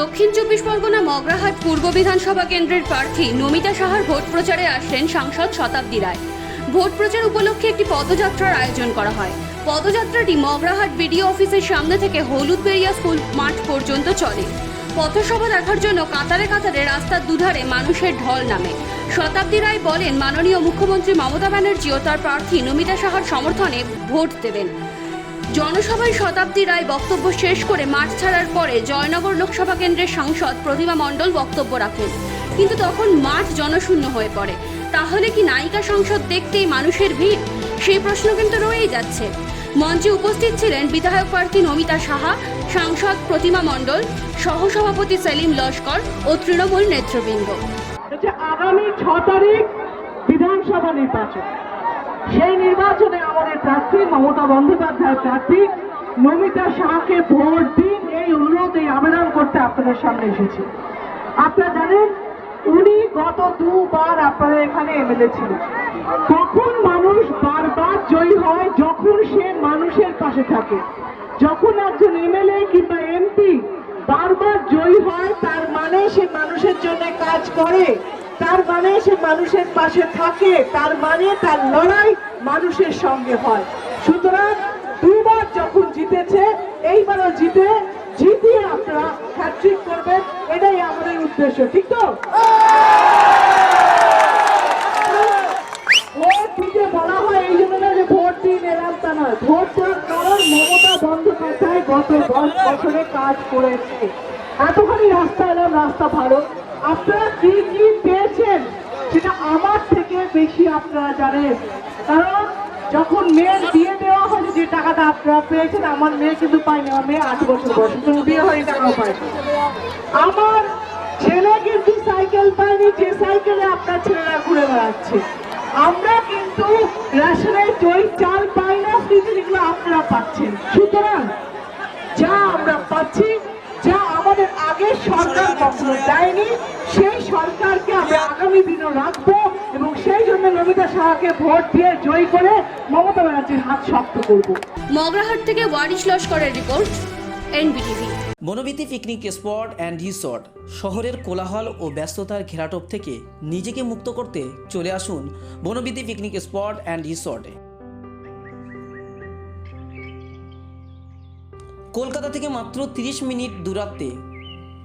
দক্ষিণ চব্বিশ পরগনা মগরাহাট পূর্ব বিধানসভা কেন্দ্রের প্রার্থী নমিতা সাহার ভোট প্রচারে আসেন সাংসদ শতাব্দী রায়। ভোট প্রচার উপলক্ষে একটি পদযাত্রার আয়োজন করা হয়। পদযাত্রাটি মগরাহাট বিডিও অফিসের সামনে থেকে হলুদবেড়িয়া স্কুল মাঠ পর্যন্ত চলে। পথসভা দেখার জন্য কাতারে কাতারে রাস্তার দুধারে মানুষের ঢল নামে। শতাব্দী রায় বলেন, মাননীয় মুখ্যমন্ত্রী মমতা ব্যানার্জিও তার প্রার্থী নমিতা সাহার সমর্থনে ভোট দেবেন। জনসভায় শতাব্দী রায় বক্তব্য শেষ করে মাঠ ছাড়ার পরে জয়নগর লোকসভা কেন্দ্রের সাংসদ প্রতিমা মণ্ডল বক্তব্য রাখেন। কিন্তু তখন মাঠ জনশূন্য হয়ে পড়ে। তাহলে কি নায়িকা সংসদ দেখতেই মানুষের ভিড়? সেই প্রশ্ন কিন্তু রয়েই যাচ্ছে। মঞ্চে উপস্থিত ছিলেন বিধায়ক প্রার্থী নমিতা সাহা, সাংসদ প্রতিমা মণ্ডল, সহসভাপতি সেলিম লস্কর ও তৃণমূল নেতৃবৃন্দ। আগামী ছ তারিখ বিধানসভা নির্বাচন, সেই নির্বাচনে মমতা বন্দ্যোপাধ্যায় প্রার্থী। নমিতা শাহকে ভোট দিন, এই অনুরোধ এই আবেদন করতে আপনাদের সামনে এসেছি। আপনারা জানেন, উনি গত দুবার আপনাদের এখানে এমএলএ ছিলেন। তখন মানুষ বারবার জয়ী হয় যখন সে মানুষের পাশে থাকে। যখন একজন এমএলএ কিংবা এমপি বারবার জয়ী হয়, তার মানে সে মানুষের জন্য কাজ করে, তার মানে সে মানুষের পাশে থাকে, তার মানে তার লড়াই মানুষের সঙ্গে হয়। সুতরাং দুবার যখন জিতেছে, এইবারও জিতে, জিতিয়ে আপনারা হ্যাট্রিক করবেন, এটাই আমাদের উদ্দেশ্য, ঠিক তো? হয় এই জন্য যে ভোট দিন এলাম তা ভোট কারণ মমতা বন্দ্যোপাধ্যায় গত কাজ করেছে। এতখানি রাস্তা এলাম, রাস্তা আপনারা কি কি পেয়েছেন, সেটা আমার থেকে বেশি আপনারা জানেন। কারণ যখন মেয়ের বিয়ে দেওয়া হয় যে টাকাটা আপনারা পেয়েছেন, আমার মেয়ে কিন্তু পায়নি, আমার মেয়ে আট বছর বয়স, কিন্তু বিয়ে হয়নি, টাকাও পায়নি। আমার ছেলে কিন্তু সাইকেল পায়নি, যে সাইকেলে আপনার ছেলেরা ঘুরে বেড়াচ্ছে। আমরা কিন্তু রেশনের দই চাল পাই না যেগুলো আপনারা পাচ্ছেন। সুতরাং যা আমরা পাচ্ছি আগের সরকার কখনো দেয়নি সেই সরকারকে আমরা আগামী দিনও রাখব এবং সেই জন্য নমিতা সাহাকে ভোট দিয়ে জয়ী করে মমতা ব্যানার্জির হাত শক্ত করব। মগরাহাট থেকে ওয়ারিশ লস্করের report NBTV. Banabithi picnic spot and resort শহরের কোলাহল ও ব্যস্ততার ঘেরাটোপ থেকে নিজেকে মুক্ত করতে চলে আসুন বনবিতি পিকনিক স্পট অ্যান্ড রিসর্টে। কলকাতা থেকে মাত্র 30 মিনিট দূরত্বে